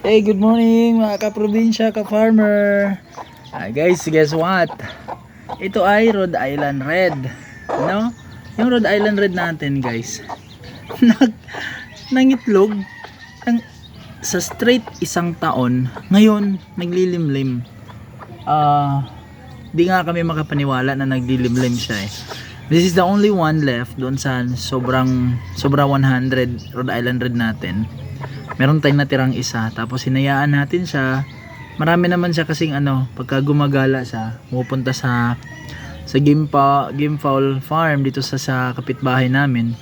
Hey, good morning mga kaprobinsya, ka-farmer. Ah, guys, guess what? Ito ay Rhode Island Red. No? Yung Rhode Island Red natin, guys. Nag nangitlog ng, sa straight isang taon. Ngayon, naglilimlim. Ah, di nga kami makapaniwala na naglilimlim siya eh. This is the only one left doon sa sobrang sobra 100 Rhode Island Red natin meron tayong natirang isa tapos hinayaan natin siya. Marami naman siya kasing ano pagka gumagala siya pupunta sa sa game, pa, game fowl farm dito sa sa kapitbahay namin.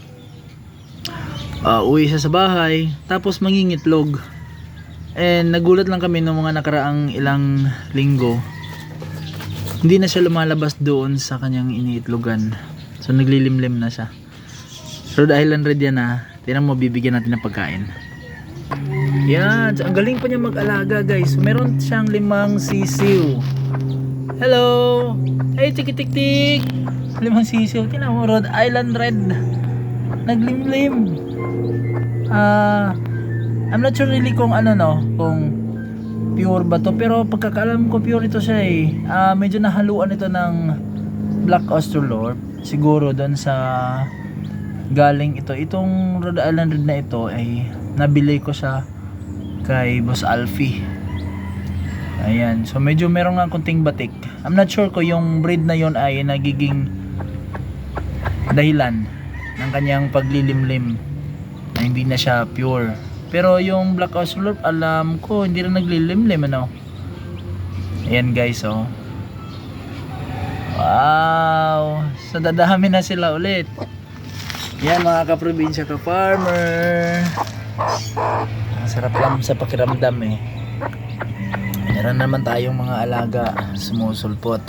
Uh, uwi siya sa bahay tapos mangingitlog. And nagulat lang kami nung mga nakaraang ilang linggo hindi na siya lumalabas doon sa kanyang iniitlogan. So naglilimlim na siya. Rhode Island Red yan ah tinan mo bibigyan natin ng pagkain yan, ang galing pa niya mag-alaga guys. Meron siyang limang sisiw. Hello! Hey, tik-tik-tik! Limang sisiw. Tinan Rhode Island Red. Naglimlim. Ah, I'm not sure really kung ano no, kung pure ba to. Pero pagkakaalam ko pure ito siya eh. Ah, medyo nahaluan ito ng Black Australorp. Siguro doon sa galing ito. Itong Rhode Island Red na ito ay nabili ko siya kay Boss Alfie. Ayan. So medyo meron nga konting batik. I'm not sure ko yung breed na yon ay nagiging dahilan ng kanyang paglilimlim na hindi na siya pure. Pero yung Black Australorp alam ko hindi rin naglilimlim ano. Ayan guys oh. Wow! So dadami na sila ulit. Yan mga kaprobinsya ka farmer. Ang sarap lang sa pakiramdam eh. Meron naman tayong mga alaga sumusulpot.